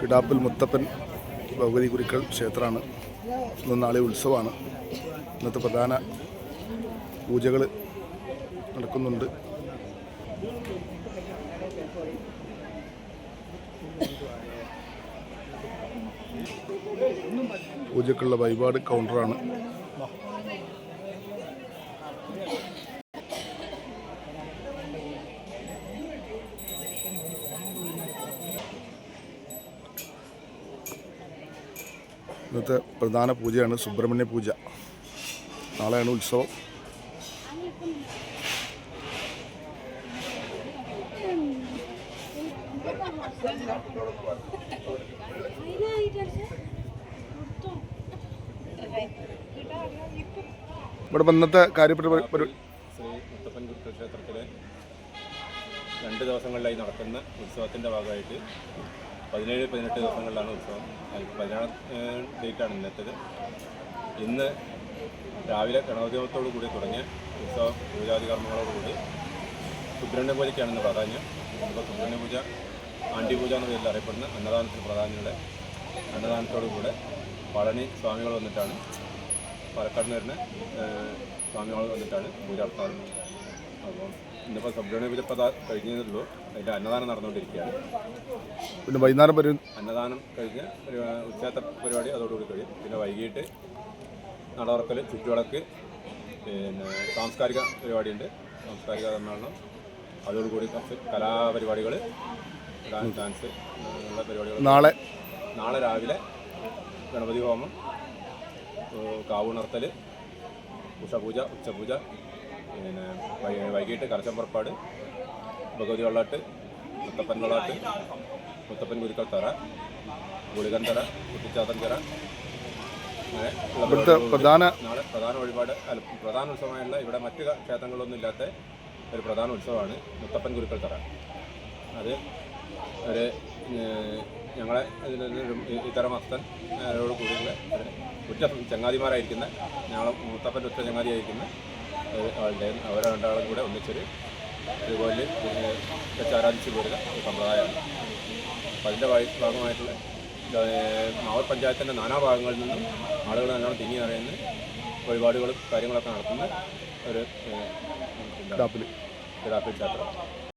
കിടാപ്പിൽ മുത്തപ്പൻ ഭഗവതി കുരുക്കൾ ക്ഷേത്രമാണ്. ഇന്ന് നാളെ ഉത്സവമാണ്. ഇന്നത്തെ പ്രധാന പൂജകൾ നടക്കുന്നുണ്ട്. പൂജക്കുള്ള വഴിപാട് കൗണ്ടറാണ് ഇന്നത്തെ പ്രധാന പൂജയാണ് സുബ്രഹ്മണ്യ പൂജ. നാളെയാണ് ഉത്സവം. ഇവിടെ ഇന്നത്തെ കാര്യപ്പെട്ട ശ്രീ മുത്തപ്പൻ ക്ഷേത്രത്തിലെ രണ്ട് ദിവസങ്ങളിലായി നടക്കുന്ന ഉത്സവത്തിന്റെ ഭാഗമായിട്ട് പതിനേഴ് പതിനെട്ട് ദിവസങ്ങളിലാണ് ഉത്സവം. പതിനാറാം ഡേറ്റാണ് ഇന്നത്തേത്. ഇന്ന് രാവിലെ ഗണോദ്യമത്തോടു കൂടി തുടങ്ങിയ ഉത്സവ പൂജാതി കർമ്മങ്ങളോടുകൂടി സുബ്രഹ്മണ്യ പൂജയ്ക്കാണ് ഇന്ന് പ്രാധാന്യം ഇപ്പോൾ സുബ്രഹ്മണ്യ പൂജ ആണ്ടി പൂജ എന്ന പേരിൽ അറിയപ്പെടുന്ന അന്നദാനത്തിന് പ്രാധാന്യമുള്ള അന്നദാനത്തോടു കൂടെ പളനി സ്വാമികൾ വന്നിട്ടാണ് പാലക്കാട് നിന്ന് വരുന്ന സ്വാമികൾ വന്നിട്ടാണ് പൂജ നടത്താറ് അപ്പോൾ ഇന്നിപ്പോൾ സുബ്രഹ്മണ്യ പൂജ ഇപ്പോൾ കഴിഞ്ഞതേ അതിന്റെ അന്നദാനം നടന്നുകൊണ്ടിരിക്കുകയാണ്. പിന്നെ വൈകുന്നേരം വരും അന്നദാനം കഴിഞ്ഞ് ഉച്ചത്തെ പരിപാടി അതോടുകൂടി കഴിയും പിന്നെ വൈകിട്ട് നടവറക്കൽ ചുറ്റുവിളക്ക് പിന്നെ സാംസ്കാരിക പരിപാടിയുണ്ട്. സാംസ്കാരിക സമ്മേളനം. അതോടുകൂടി കുറച്ച് കലാപരിപാടികൾ ഡാൻസ് ഡാൻസ് ഉള്ള പരിപാടികൾ നാളെ? നാളെ രാവിലെ ഗണപതി ഹോമം കാവുണർത്തൽ ഉഷപൂജ ഉച്ചപൂജ പിന്നെ വൈകിട്ട് കലശം പുറപ്പാട് ഭഗവതി വെള്ളാട്ട് മുത്തപ്പൻ വെള്ളാട്ട് മുത്തപ്പൻ ഗുരുക്കൾ തറ ഗുളികൻ തറ കുട്ടിച്ചാത്തൻ തറ ഇവിടുത്തെ പ്രധാന നാളെ പ്രധാന വഴിപാട് അല്ല പ്രധാന ഉത്സവമായുള്ള ഇവിടെ മറ്റ് ക്ഷേത്രങ്ങളൊന്നും ഇല്ലാത്ത ഒരു പ്രധാന ഉത്സവമാണ് മുത്തപ്പൻ ഗുരുക്കൾ തറ അത് ഒരു ഞങ്ങളെ ഇത്തര മസ്തൻ അവരോട് കൂടിയുള്ള ഒരു ഉറ്റ ചങ്ങാതിമാരായിരിക്കുന്ന ഞങ്ങളെ മുത്തപ്പന്റെ ഉറ്റ ചങ്ങാതിയായിരിക്കുന്ന ആളുടെ അവർ രണ്ടാളും കൂടെ ഒന്നിച്ചൊരു ഇതുപോലെ വെച്ച് ആരാധിച്ചു പോരുന്ന ഒരു സമ്പ്രദായമാണ്. അപ്പം അതിന്റെ ഭാഗ- ഭാഗമായിട്ടുള്ള മാവർ പഞ്ചായത്തിന്റെ നാനാ ഭാഗങ്ങളിൽ നിന്നും ആളുകൾ നല്ലോണം തിങ്ങി അറിയുന്ന വഴിപാടുകളും കാര്യങ്ങളൊക്കെ നടത്തുന്ന ഒരു ക്ഷേത്രം.